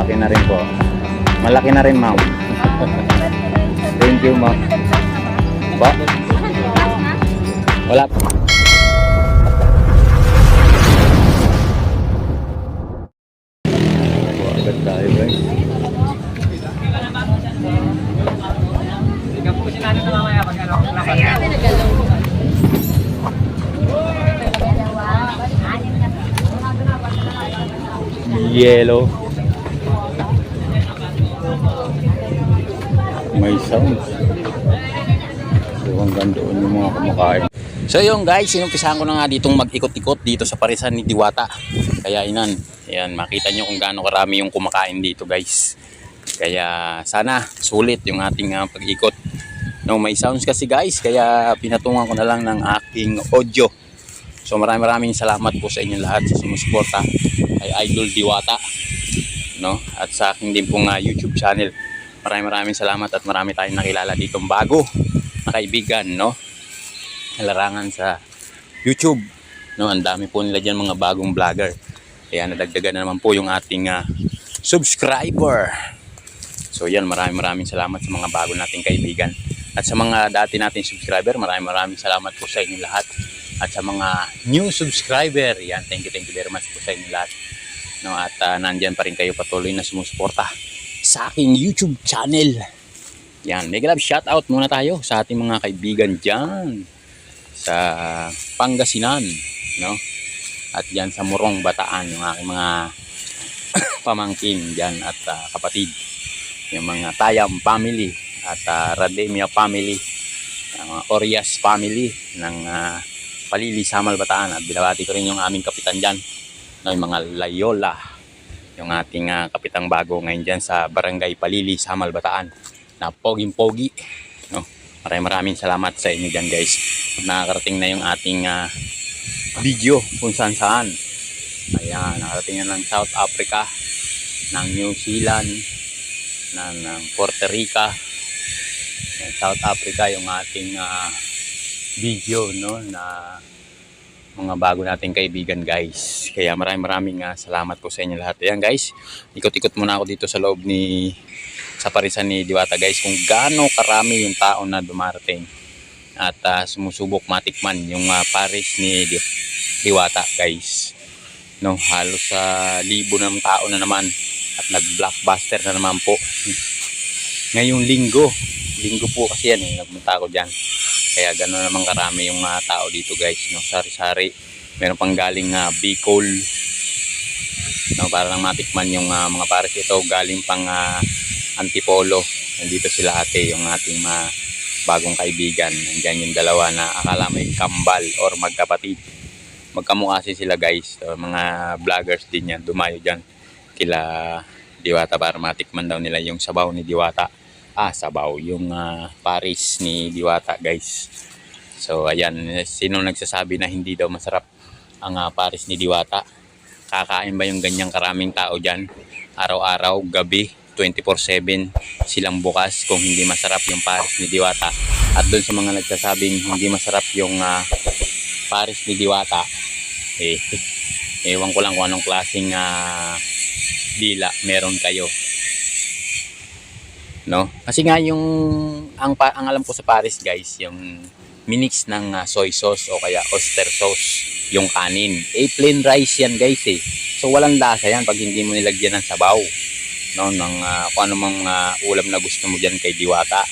malaki na rin po. Malaki na rin, ma'am. Thank you, ma'am. Ba? Wala. Agad tayo, guys. Gapusin natin ito mamaya pag ano. Yellow. May sounds. So hanggang doon yung mga kumakain. So yung guys, sinumpisahan ko na nga ditong mag-ikot-ikot dito sa parisan ni Diwata. Kaya inan, ayan, makita nyo kung gaano karami yung kumakain dito guys. Kaya sana sulit yung ating ah, pag-ikot. No, may sounds kasi guys, kaya pinatungan ko na lang ng aking audio. So maraming maraming salamat po sa inyo lahat sa sumusuporta kay Idol Diwata no at sa aking din pong ah, YouTube channel. Maraming maraming salamat at marami tayong nakilala ditong bago na kaibigan no. Larangan sa YouTube no. Ang dami po nila diyan mga bagong vlogger. Kaya nadagdagan na naman po yung ating ah, subscriber. So yan, maraming maraming salamat sa mga bago nating kaibigan. At sa mga dati nating subscriber, maraming maraming salamat po sa inyo lahat. At sa mga new subscriber, yan, thank you, thank you very much po sa inyo lahat. No, at ah, nandyan pa rin kayo patuloy na sumusuporta sa aking YouTube channel. Yan, mega love shoutout muna tayo sa ating mga kaibigan dyan sa Pangasinan, no? At dyan sa Murong Bataan, yung aking mga pamangkin dyan at ah, kapatid yung mga Tayam family at uh, Rademia family, mga Orias family ng uh, Palili, Samal, Bataan at binabati ko rin yung aming kapitan dyan, no, yung mga Layola, yung ating uh, kapitang bago ngayon dyan sa Barangay Palili, Samal, Bataan na poging-pogi. No? Maraming maraming salamat sa inyo dyan guys. Nakakarating na yung ating uh, video kung saan saan. Ayan, nakarating na ng South Africa, ng New Zealand, ng, ng Puerto Rica South Africa yung ating ah, video no na mga bago nating kaibigan guys kaya maraming maraming ah, salamat po sa inyo lahat ayan guys ikot-ikot muna ako dito sa loob ni sa parisan ni Diwata guys kung gaano karami yung tao na dumarating at ah, sumusubok matikman yung ah, paris ni Di- Diwata guys no halos sa libo ng tao na naman at nag-blockbuster na naman po. Ngayong linggo, linggo po kasi yan eh, nagmunta ako dyan. Kaya gano'n naman karami yung mga tao dito guys, no? Sari-sari. Meron pang galing uh, Bicol. No, para lang matikman yung ah, mga pares ito, galing pang ah, Antipolo. Nandito sila ate, yung ating mga bagong kaibigan. Nandiyan yung dalawa na akala may kambal or magkapatid. Magkamukha sila guys. So, mga vloggers din yan, dumayo dyan kila Diwata para matikman daw nila yung sabaw ni Diwata. Ah, sabaw. Yung ah, Paris ni Diwata, guys. So, ayan. Sino nagsasabi na hindi daw masarap ang ah, Paris ni Diwata? Kakain ba yung ganyang karaming tao dyan? Araw-araw, gabi, 24-7 silang bukas kung hindi masarap yung Paris ni Diwata. At doon sa mga nagsasabing hindi masarap yung ah, Paris ni Diwata, eh, ewan ko lang kung anong klaseng ah, dila meron kayo. No? Kasi nga yung ang, ang alam ko sa Paris guys, yung minix ng ah, soy sauce o kaya oyster sauce yung kanin. Eh plain rice yan guys eh. So walang lasa yan pag hindi mo nilagyan ng sabaw. No, ng ah, kung ano mang ah, ulam na gusto mo diyan kay Diwata.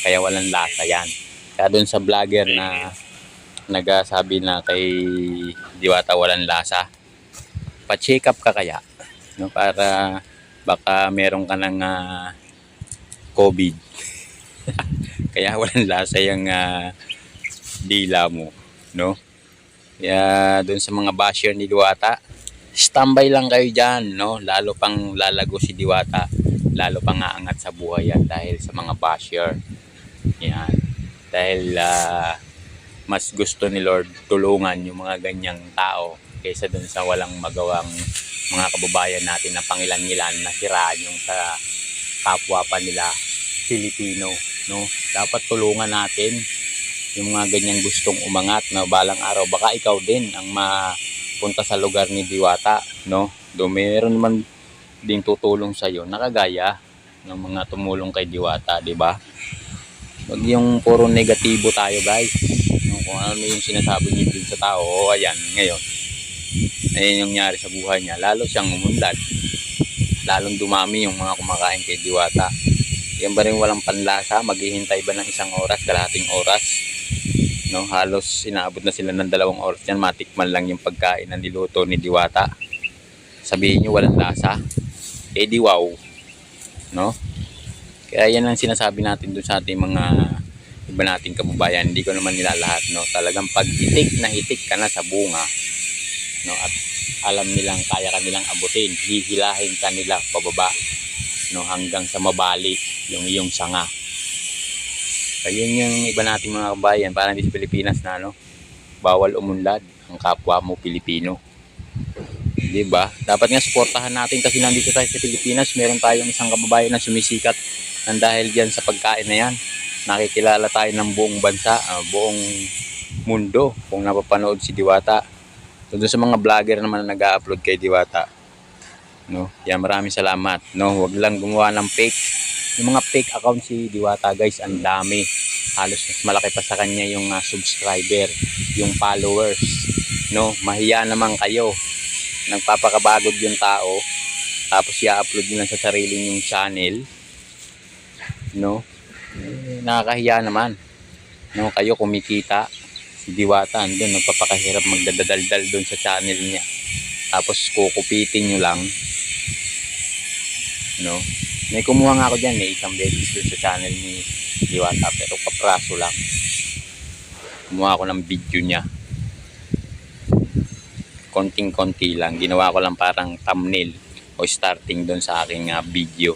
Kaya walang lasa yan. Kaya doon sa vlogger na nagsabi na kay Diwata walang lasa, pa-check up ka kaya no para baka meron ka ng ah, COVID. Kaya walang lasa yung ah, dila mo, no? Kaya doon sa mga basher ni Diwata, standby lang kayo diyan, no? Lalo pang lalago si Diwata, lalo pang aangat sa buhay yan dahil sa mga basher. Yan. Dahil ah, mas gusto ni Lord tulungan yung mga ganyang tao kaysa doon sa walang magawang mga kababayan natin na pangilan-ngilan na siraan yung sa kapwa pa nila Filipino no dapat tulungan natin yung mga ganyang gustong umangat na balang araw baka ikaw din ang mapunta sa lugar ni Diwata no do meron naman ding tutulong sa iyo nakagaya ng mga tumulong kay Diwata, di ba? Huwag yung puro negatibo tayo, guys. No, kung ano yung sinasabi niyo dun sa tao, o ayan, ngayon. Ayan yung nangyari sa buhay niya. Lalo siyang umunlad. Lalong dumami yung mga kumakain kay Diwata. Yan ba rin walang panlasa? Maghihintay ba ng isang oras, kalahating oras? No, halos inaabot na sila ng dalawang oras yan. Matikman lang yung pagkain na niluto ni Diwata. Sabihin nyo walang lasa. Eh di wow. No? Kaya yan ang sinasabi natin dun sa ating mga iba nating kababayan. Hindi ko naman nilalahat. No? Talagang pag hitik na hitik ka na sa bunga, no? at alam nilang kaya kanilang abutin, hihilahin ka nila pababa no? hanggang sa mabali yung iyong sanga. Kaya yun yung iba nating mga kabayan, parang di sa Pilipinas na ano, bawal umunlad ang kapwa mo Pilipino. 'Di ba? Dapat nga suportahan natin kasi nandito tayo sa Pilipinas, meron tayong isang kababayan na sumisikat nang dahil diyan sa pagkain na 'yan. Nakikilala tayo ng buong bansa, ah, buong mundo kung napapanood si Diwata. So, doon sa mga vlogger naman na nag-upload kay Diwata. No? Yan maraming salamat. No, wag lang gumawa ng fake. Yung mga fake account si Diwata, guys, ang dami. Halos mas malaki pa sa kanya yung ah, subscriber, yung followers. No, mahiya naman kayo nagpapakabagod yung tao tapos i-upload nyo lang sa sarili nyong channel no eh, nakakahiya naman no kayo kumikita si Diwata andun nagpapakahirap magdadaldal doon sa channel niya tapos kukupitin nyo lang no may kumuha nga ako dyan may isang beses doon sa channel ni Diwata pero kapraso lang kumuha ako ng video niya konting-konti lang. Ginawa ko lang parang thumbnail o starting doon sa aking ah, video.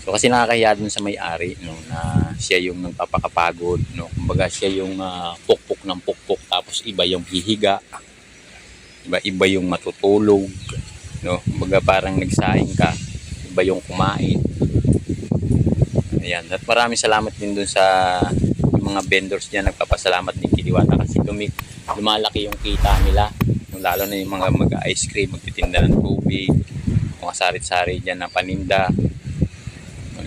So kasi nakakahiya dun sa may-ari no na siya yung nagpapakapagod no. Kumbaga siya yung ah, pukpok ng pukpok tapos iba yung hihiga. Iba iba yung matutulog no. Kumbaga parang nagsaing ka. Iba yung kumain. Ayan. At maraming salamat din dun sa mga vendors niya nagpapasalamat din kay Diwata kasi lumi, lumalaki yung kita nila lalo na yung mga mag-ice cream magtitinda ng tubig mga sarit-sari dyan na paninda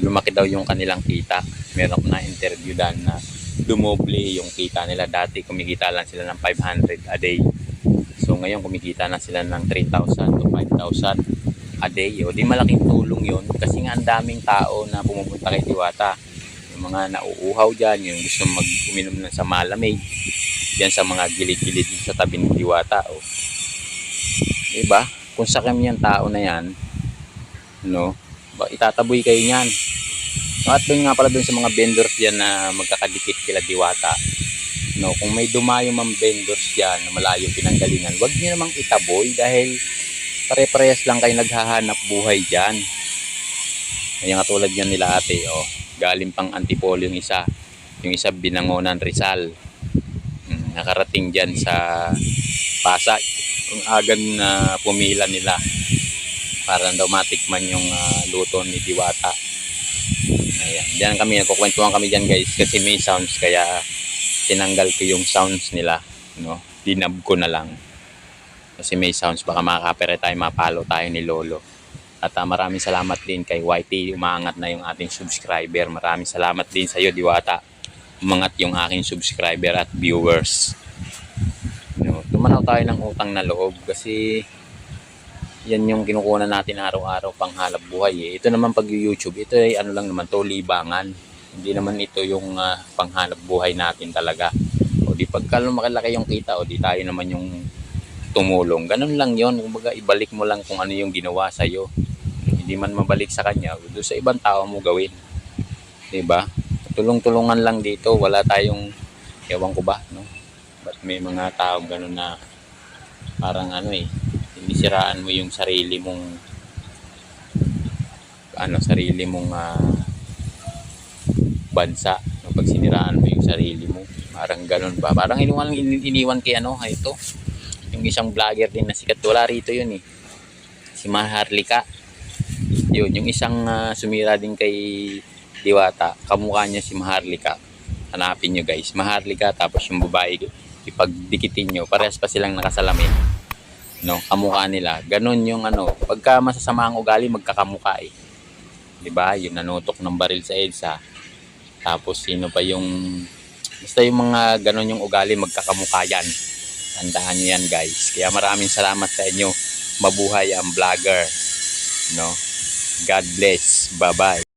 lumaki daw yung kanilang kita meron ko na interview dan na dumoble yung kita nila dati kumikita lang sila ng 500 a day so ngayon kumikita na sila ng 3,000 to 5,000 a day o di malaking tulong yun kasi nga ang daming tao na pumupunta kay Diwata yung mga nauuhaw dyan, yung gusto mag-uminom ng sa malamig, dyan sa mga gilid-gilid sa tabi ng diwata. O. Diba? Kung sa kami yung tao na yan, no, itataboy kayo niyan. No, at doon nga pala doon sa mga vendors dyan na magkakadikit kila diwata, no, kung may dumayo mang vendors dyan na malayo pinanggalingan, wag niyo namang itaboy dahil pare-parehas lang kayo naghahanap buhay dyan. Ayan nga tulad yan nila ate, oh. Galing pang Antipolo yung isa. Yung isa binangonan Rizal. Mm, nakarating dyan sa Pasay. Yung agan na pumila nila. Para daw matikman yung ah, luto ni Diwata. Ayan. Dyan kami nagkukwentuhan kami dyan guys. Kasi may sounds kaya tinanggal ko yung sounds nila no dinab ko na lang kasi may sounds baka makakapere tayo mapalo tayo ni Lolo at ah, maraming salamat din kay YT, umangat na yung ating subscriber. Maraming salamat din sa iyo, Diwata. Umangat yung aking subscriber at viewers. No, tumanaw tayo ng utang na loob kasi yan yung kinukuha natin araw-araw pang halap buhay. Eh. Ito naman pag YouTube, ito ay ano lang naman to, libangan. Hindi naman ito yung ah, panghanap buhay natin talaga. O di pagka lumakilaki yung kita, o di tayo naman yung tumulong. Ganun lang yon Kumbaga, ibalik mo lang kung ano yung ginawa sa'yo hindi man mabalik sa kanya, doon sa ibang tao mo gawin. 'Di ba? Tulong-tulungan lang dito, wala tayong ewan ko ba, no? But may mga tao ganun na parang ano eh, sinisiraan mo yung sarili mong ano, sarili mong ah, bansa. No? Pag siniraan mo yung sarili mo, parang ganun ba? Parang iniwan, iniwan kay ano, ito. Yung isang vlogger din na sikat, wala rito yun eh. Si Maharlika yun, yung isang ah, sumira din kay Diwata, kamukha niya si Maharlika. Hanapin nyo guys, Maharlika tapos yung babae, ipagdikitin nyo, parehas pa silang nakasalamin. no, kamukha nila. Ganon yung ano, pagka masasama ang ugali, magkakamukha eh. 'Di ba? Yung nanutok ng baril sa EDSA. Tapos sino pa yung basta yung mga ganon yung ugali, magkakamukha yan. Tandaan niyo yan, guys. Kaya maraming salamat sa inyo. Mabuhay ang vlogger. No? God bless. Bye-bye.